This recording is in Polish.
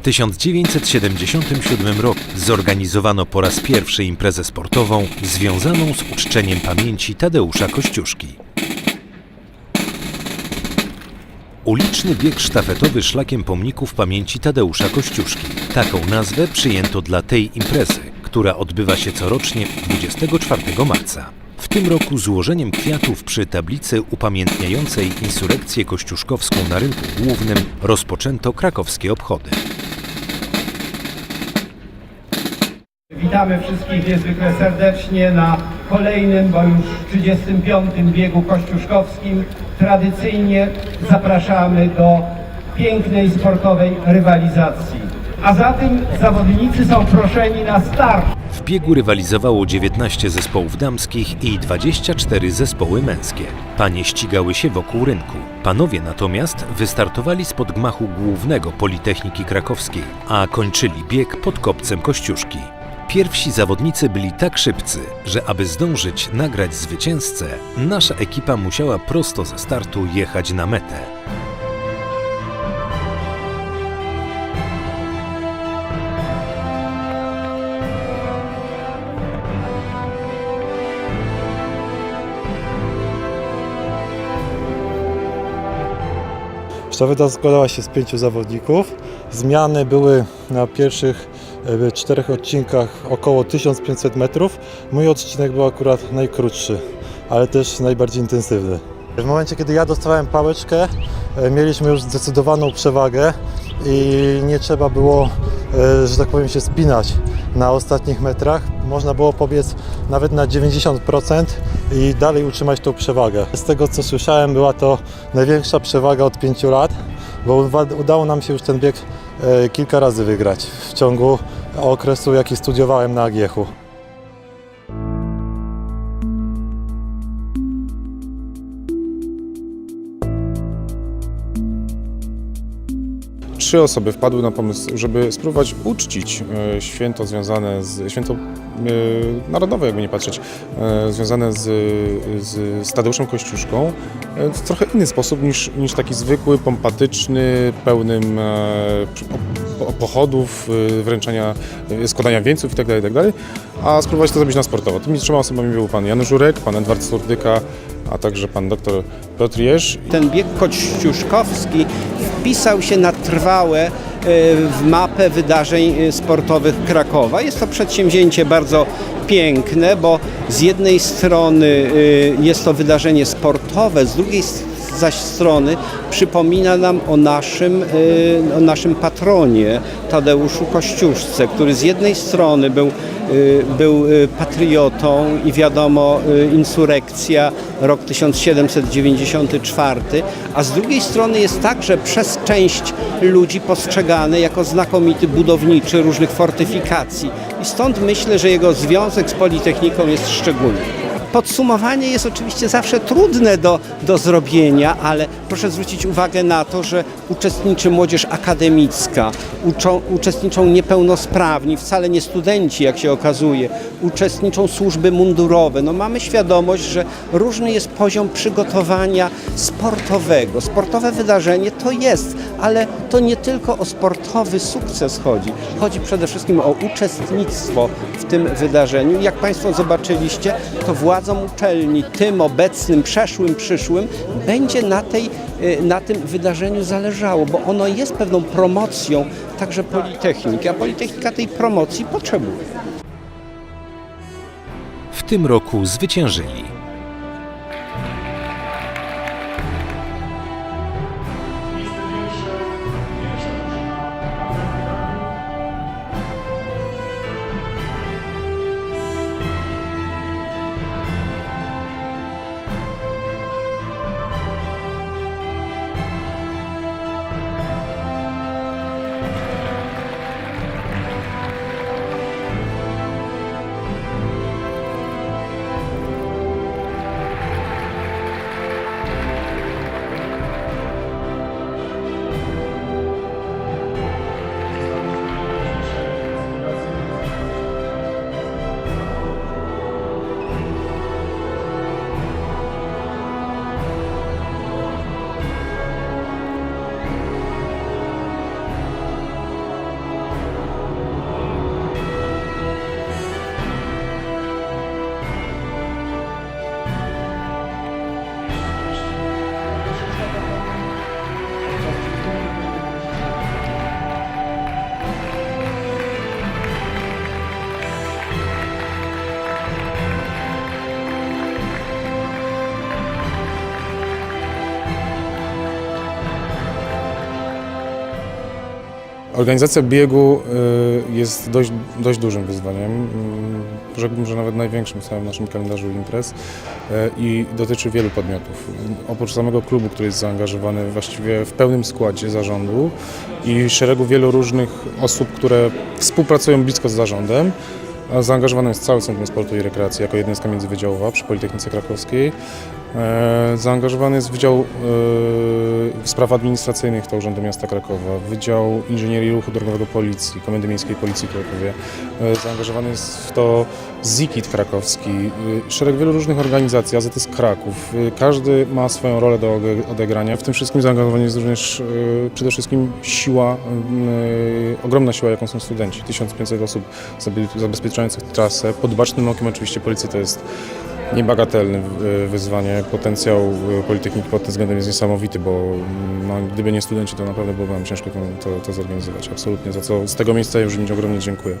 W 1977 roku zorganizowano po raz pierwszy imprezę sportową związaną z uczczeniem pamięci Tadeusza Kościuszki. Uliczny bieg sztafetowy szlakiem pomników pamięci Tadeusza Kościuszki. Taką nazwę przyjęto dla tej imprezy, która odbywa się corocznie 24 marca. W tym roku złożeniem kwiatów przy tablicy upamiętniającej insurekcję kościuszkowską na rynku głównym rozpoczęto krakowskie obchody. Witamy wszystkich niezwykle serdecznie na kolejnym, bo już 35. biegu kościuszkowskim. Tradycyjnie zapraszamy do pięknej sportowej rywalizacji. A za tym zawodnicy są proszeni na start. W biegu rywalizowało 19 zespołów damskich i 24 zespoły męskie. Panie ścigały się wokół rynku. Panowie natomiast wystartowali spod gmachu głównego Politechniki Krakowskiej, a kończyli bieg pod kopcem Kościuszki. Pierwsi zawodnicy byli tak szybcy, że aby zdążyć nagrać zwycięzcę, nasza ekipa musiała prosto ze startu jechać na metę. Sztafeta składała się z pięciu zawodników. Zmiany były na pierwszych czterech odcinkach około 1500 metrów. Mój odcinek był akurat najkrótszy, ale też najbardziej intensywny. W momencie, kiedy ja dostawałem pałeczkę, e, mieliśmy już zdecydowaną przewagę i nie trzeba było, e, że tak powiem, się spinać na ostatnich metrach. Można było pobiec nawet na 90% i dalej utrzymać tą przewagę. Z tego co słyszałem, była to największa przewaga od 5 lat, bo udało nam się już ten bieg e, kilka razy wygrać w ciągu okresu, jaki studiowałem na AGH-u. trzy osoby wpadły na pomysł, żeby spróbować uczcić e, święto związane z święto narodowe, jakby nie patrzeć, e, związane z, z, z Tadeuszem Kościuszką e, w trochę inny sposób niż, niż taki zwykły, pompatyczny, pełnym e, pochodów, e, wręczania, e, składania wieńców itd., itd., a spróbować to zrobić na sportowo. Tymi trzema osobami był pan Jan Żurek, pan Edward Surdyka, a także pan doktor Piotr Jeż ten bieg kościuszkowski wpisał się na trwałe e, w mapę wydarzeń e, sportowych Krakowa. Jest to przedsięwzięcie bardzo piękne, bo z jednej strony e, jest to wydarzenie sportowe, z drugiej s- zaś strony przypomina nam o naszym, e, o naszym patronie Tadeuszu Kościuszce, który z jednej strony był, e, był e, patriotą i wiadomo insurekcja rok 1794, a z drugiej strony jest także przez część ludzi postrzegany jako znakomity budowniczy różnych fortyfikacji i stąd myślę, że jego związek z Politechniką jest szczególny. Podsumowanie jest oczywiście zawsze trudne do, do zrobienia, ale proszę zwrócić uwagę na to, że uczestniczy młodzież akademicka, uczą, uczestniczą niepełnosprawni, wcale nie studenci, jak się okazuje, uczestniczą służby mundurowe. No mamy świadomość, że różny jest poziom przygotowania sportowego. Sportowe wydarzenie to jest, ale to nie tylko o sportowy sukces chodzi. Chodzi przede wszystkim o uczestnictwo w tym wydarzeniu. Jak Państwo zobaczyliście, to władzom uczelni, tym obecnym, przeszłym, przyszłym, będzie na, tej, y, na tym wydarzeniu zależało, bo ono jest pewną promocją także Politechniki, a Politechnika tej promocji potrzebuje. W tym roku zwyciężyli Organizacja biegu y, jest dość, dość dużym wyzwaniem, mm, rzekłbym, że nawet największym w całym naszym kalendarzu imprez y, i dotyczy wielu podmiotów. Oprócz samego klubu, który jest zaangażowany właściwie w pełnym składzie zarządu i szeregu wielu różnych osób, które współpracują blisko z zarządem, zaangażowany jest cały Centrum Sportu i Rekreacji jako jednostka międzywydziałowa przy Politechnice Krakowskiej. E, Zaangażowany jest Wydział e, Spraw Administracyjnych to Urzędu Miasta Krakowa, Wydział Inżynierii Ruchu Drogowego Policji, Komendy Miejskiej Policji w Krakowie. E, Zaangażowany jest w to ZIKIT krakowski, szereg wielu różnych organizacji, AZS Kraków. Każdy ma swoją rolę do odegrania. W tym wszystkim zaangażowana jest również przede wszystkim siła, ogromna siła, jaką są studenci. 1500 osób zabezpieczających trasę. Pod bacznym okiem oczywiście policji to jest niebagatelne y, wyzwanie. Potencjał y, Politechniki pod tym względem jest niesamowity, bo mm, no, gdyby nie studenci, to naprawdę byłoby nam ciężko to, to, zorganizować. Absolutnie. Za co z tego miejsca już im ogromnie dziękuję.